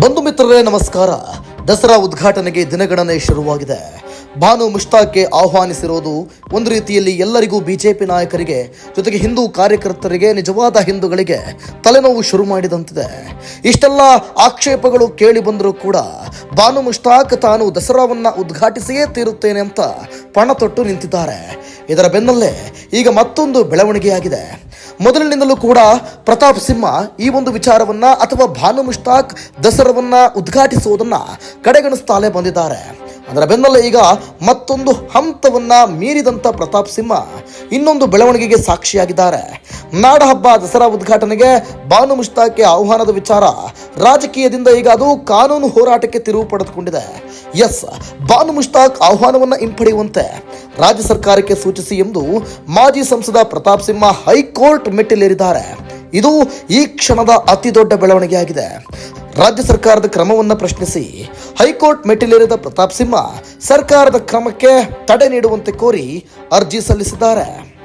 ಬಂಧು ಮಿತ್ರರೇ, ನಮಸ್ಕಾರ. ದಸರಾ ಉದ್ಘಾಟನೆಗೆ ದಿನಗಣನೆ ಶುರುವಾಗಿದೆ. ಭಾನು ಮುಷ್ತಾಕ್ಗೆ ಆಹ್ವಾನಿಸಿರೋದು ಒಂದು ರೀತಿಯಲ್ಲಿ ಎಲ್ಲರಿಗೂ ಬಿಜೆಪಿ ನಾಯಕರಿಗೆ, ಜೊತೆಗೆ ಹಿಂದೂ ಕಾರ್ಯಕರ್ತರಿಗೆ, ನಿಜವಾದ ಹಿಂದೂಗಳಿಗೆ ತಲೆನೋವು ಶುರು ಮಾಡಿದಂತಿದೆ. ಇಷ್ಟೆಲ್ಲ ಆಕ್ಷೇಪಗಳು ಕೇಳಿ ಬಂದರೂ ಕೂಡ ಭಾನು ಮುಷ್ತಾಕ್ ತಾನು ದಸರಾವನ್ನ ಉದ್ಘಾಟಿಸಿಯೇ ತೀರುತ್ತೇನೆ ಅಂತ ಪಣ ತೊಟ್ಟು ನಿಂತಿದ್ದಾರೆ. ಇದರ ಬೆನ್ನಲ್ಲೇ ಈಗ ಮತ್ತೊಂದು ಬೆಳವಣಿಗೆಯಾಗಿದೆ. ಮೊದಲಿನಿಂದಲೂ ಕೂಡ ಪ್ರತಾಪ್ ಸಿಂಹ ಈ ಒಂದು ವಿಚಾರವನ್ನ ಅಥವಾ ಭಾನು ಮುಷ್ತಾಕ್ ದಸರಾವನ್ನ ಉದ್ಘಾಟಿಸುವುದನ್ನ ಕಡೆಗಣಿಸ್ತಾಲೆ ಬಂದಿದ್ದಾರೆ. ಅದರ ಬೆನ್ನಲ್ಲೇ ಈಗ ಮತ್ತೊಂದು ಹಂತವನ್ನ ಮೀರಿದಂತ ಪ್ರತಾಪ್ ಸಿಂಹ ಇನ್ನೊಂದು ಬೆಳವಣಿಗೆಗೆ ಸಾಕ್ಷಿಯಾಗಿದ್ದಾರೆ. ನಾಡಹಬ್ಬ ದಸರಾ ಉದ್ಘಾಟನೆಗೆ ಬಾನು ಮುಷ್ತಾಕ್ಗೆ ಆಹ್ವಾನದ ವಿಚಾರ ರಾಜಕೀಯದಿಂದ ಈಗ ಅದು ಕಾನೂನು ಹೋರಾಟಕ್ಕೆ ತಿರುವು ಪಡೆದುಕೊಂಡಿದೆ. ಎಸ್ ಬಾನು ಮುಷ್ತಾಕ್ ಆಹ್ವಾನವನ್ನ ಹಿಂಪಡೆಯುವಂತೆ ರಾಜ್ಯ ಸರ್ಕಾರಕ್ಕೆ ಸೂಚಿಸಿ ಎಂದು ಮಾಜಿ ಸಂಸದ ಪ್ರತಾಪ್ ಸಿಂಹ ಹೈಕೋರ್ಟ್ ಮೆಟ್ಟಿಲೇರಿದ್ದಾರೆ. ಇದು ಈ ಕ್ಷಣದ ಅತಿ ದೊಡ್ಡ ಬೆಳವಣಿಗೆಯಾಗಿದೆ. ರಾಜ್ಯ ಸರ್ಕಾರದ ಕ್ರಮವನ್ನು ಪ್ರಶ್ನಿಸಿ ಹೈಕೋರ್ಟ್ ಮೆಟ್ಟಿಲೇರಿದ ಪ್ರತಾಪ್ ಸಿಂಹ ಸರ್ಕಾರದ ಕ್ರಮಕ್ಕೆ ತಡೆ ನೀಡುವಂತೆ ಕೋರಿ ಅರ್ಜಿ ಸಲ್ಲಿಸಿದ್ದಾರೆ.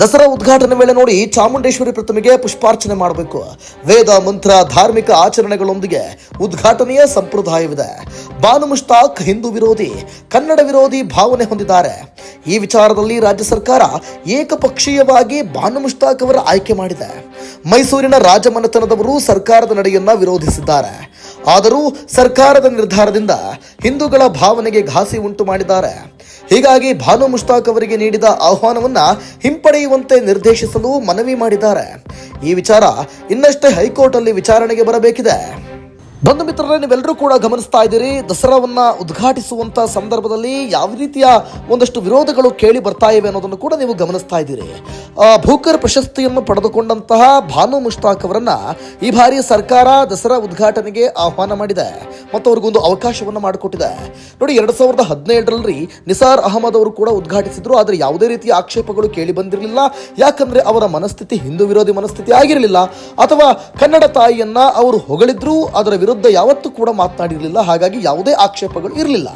ದಸರಾ ಉದ್ಘಾಟನೆ ವೇಳೆ ನೋಡಿ ಚಾಮುಂಡೇಶ್ವರಿ ಪ್ರತಿಮೆಗೆ ಪುಷ್ಪಾರ್ಚನೆ ಮಾಡಬೇಕು. ವೇದ, ಮಂತ್ರ, ಧಾರ್ಮಿಕ ಆಚರಣೆಗಳೊಂದಿಗೆ ಉದ್ಘಾಟನೆಯ ಸಂಪ್ರದಾಯವಿದೆ. ಬಾನು ಮುಷ್ತಾಕ್ ಹಿಂದೂ ವಿರೋಧಿ, ಕನ್ನಡ ವಿರೋಧಿ ಭಾವನೆ ಹೊಂದಿದ್ದಾರೆ. ಈ ವಿಚಾರದಲ್ಲಿ ರಾಜ್ಯ ಸರ್ಕಾರ ಏಕಪಕ್ಷೀಯವಾಗಿ ಬಾನು ಮುಷ್ತಾಕ್ ಅವರ ಆಯ್ಕೆ ಮಾಡಿದೆ. ಮೈಸೂರಿನ ರಾಜಮನೆತನದವರು ಸರ್ಕಾರದ ನಡೆಯನ್ನ ವಿರೋಧಿಸಿದ್ದಾರೆ. ಆದರೂ ಸರ್ಕಾರದ ನಿರ್ಧಾರದಿಂದ ಹಿಂದೂಗಳ ಭಾವನೆಗೆ ಘಾಸಿ ಉಂಟು ಮಾಡಿದ್ದಾರೆ. ಹೀಗಾಗಿ ಭಾನು ಮುಷ್ತಾಕ್ ಅವರಿಗೆ ನೀಡಿದ ಆಹ್ವಾನವನ್ನ ಹಿಂಪಡೆಯುವಂತೆ ನಿರ್ದೇಶಿಸಲು ಮನವಿ ಮಾಡಿದ್ದಾರೆ. ಈ ವಿಚಾರ ಇನ್ನಷ್ಟೇ ಹೈಕೋರ್ಟ್ ಅಲ್ಲಿ ವಿಚಾರಣೆಗೆ ಬರಬೇಕಿದೆ. ಬಂಧು ಮಿತ್ರರೇ, ನೀವೆಲ್ಲರೂ ಕೂಡ ಗಮನಿಸ್ತಾ ಇದ್ದೀರಿ, ದಸರಾವನ್ನ ಉದ್ಘಾಟಿಸುವಂತ ಸಂದರ್ಭದಲ್ಲಿ ಯಾವ ರೀತಿಯ ಒಂದಷ್ಟು ವಿರೋಧಗಳು ಕೇಳಿ ಬರ್ತಾ ಇವೆ ಅನ್ನೋದನ್ನು ಕೂಡ ನೀವು ಗಮನಿಸ್ತಾ ಇದ್ದೀರಿ. ಭೂಕರ್ ಪ್ರಶಸ್ತಿಯನ್ನು ಪಡೆದುಕೊಂಡಂತಹ ಭಾನು ಮುಷ್ತಾಕ್ ಅವರನ್ನ ಈ ಬಾರಿ ಸರ್ಕಾರ ದಸರಾ ಉದ್ಘಾಟನೆಗೆ ಆಹ್ವಾನ ಮಾಡಿದೆ. ಮತ್ತು ಅವ್ರಿಗೊಂದು ಅವಕಾಶವನ್ನು ಮಾಡಿಕೊಟ್ಟಿದೆ. ನೋಡಿ, ಎರಡ್ ಸಾವಿರದ ಹದಿನೇಳರಲ್ಲಿ ನಿಸಾರ್ ಅಹಮದ್ ಅವರು ಕೂಡ ಉದ್ಘಾಟಿಸಿದ್ರು, ಆದರೆ ಯಾವುದೇ ರೀತಿಯ ಆಕ್ಷೇಪಗಳು ಕೇಳಿ ಬಂದಿರಲಿಲ್ಲ. ಯಾಕಂದ್ರೆ ಅವರ ಮನಸ್ಥಿತಿ ಹಿಂದೂ ವಿರೋಧಿ ಮನಸ್ಥಿತಿ ಆಗಿರಲಿಲ್ಲ. ಅಥವಾ ಕನ್ನಡ ತಾಯಿಯನ್ನ ಅವರು ಹೊಗಳಿದ್ರು, ಅದರ ವಿರುದ್ಧ ಯಾವತ್ತೂ ಕೂಡ ಮಾತನಾಡಿರಲಿಲ್ಲ ಹಾಗಾಗಿ ಯಾವುದೇ ಆಕ್ಷೇಪಗಳು ಇರಲಿಲ್ಲ.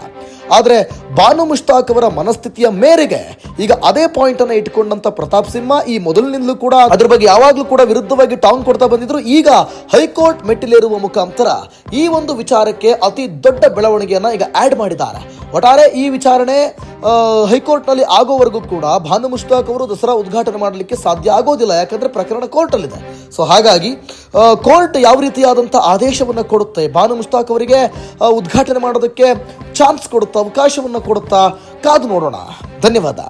ಆದರೆ ಬಾನು ಮುಷ್ತಾಕ್ ಅವರ ಮನಸ್ಥಿತಿಯ ಮೇರೆಗೆ ಈಗ ಅದೇ ಪಾಯಿಂಟ್ ಅನ್ನ ಇಟ್ಕೊಂಡಂತ ಪ್ರತಾಪ್ ಸಿಂಹ ಈ ಮೊದಲಿನಿಂದಲೂ ಕೂಡ ಅದ್ರ ಬಗ್ಗೆ ಯಾವಾಗಲೂ ಕೂಡ ವಿರುದ್ಧವಾಗಿ ಟಾಂಗ್ ಕೊಡ್ತಾ ಬಂದಿದ್ರು. ಈಗ ಹೈಕೋರ್ಟ್ ಮೆಟ್ಟಿಲೇರುವ ಮುಖಾಂತರ ಈ ಒಂದು ವಿಚಾರಕ್ಕೆ ಅತಿ ದೊಡ್ಡ ಬೆಳವಣಿಗೆಯನ್ನ ಈಗ ಆಡ್ ಮಾಡಿದ್ದಾರೆ. ಒಟ್ಟಾರೆ ಈ ವಿಚಾರಣೆ ಹೈಕೋರ್ಟ್ನಲ್ಲಿ ಆಗೋವರೆಗೂ ಕೂಡ ಭಾನು ಮುಷ್ತಾಕ್ ಅವರು ದಸರಾ ಉದ್ಘಾಟನೆ ಮಾಡಲಿಕ್ಕೆ ಸಾಧ್ಯ ಆಗೋದಿಲ್ಲ, ಯಾಕಂದ್ರೆ ಪ್ರಕರಣ ಕೋರ್ಟಲ್ಲಿದೆ. ಸೊ ಹಾಗಾಗಿ ಕೋರ್ಟ್ ಯಾವ ರೀತಿಯಾದಂಥ ಆದೇಶವನ್ನು ಕೊಡುತ್ತೆ? ಭಾನು ಮುಷ್ತಾಕ್ ಅವರಿಗೆ ಉದ್ಘಾಟನೆ ಮಾಡೋದಕ್ಕೆ ಚಾನ್ಸ್ ಕೊಡುತ್ತಾ, ಅವಕಾಶವನ್ನು ಕೊಡುತ್ತಾ? ಕಾದು ನೋಡೋಣ. ಧನ್ಯವಾದ.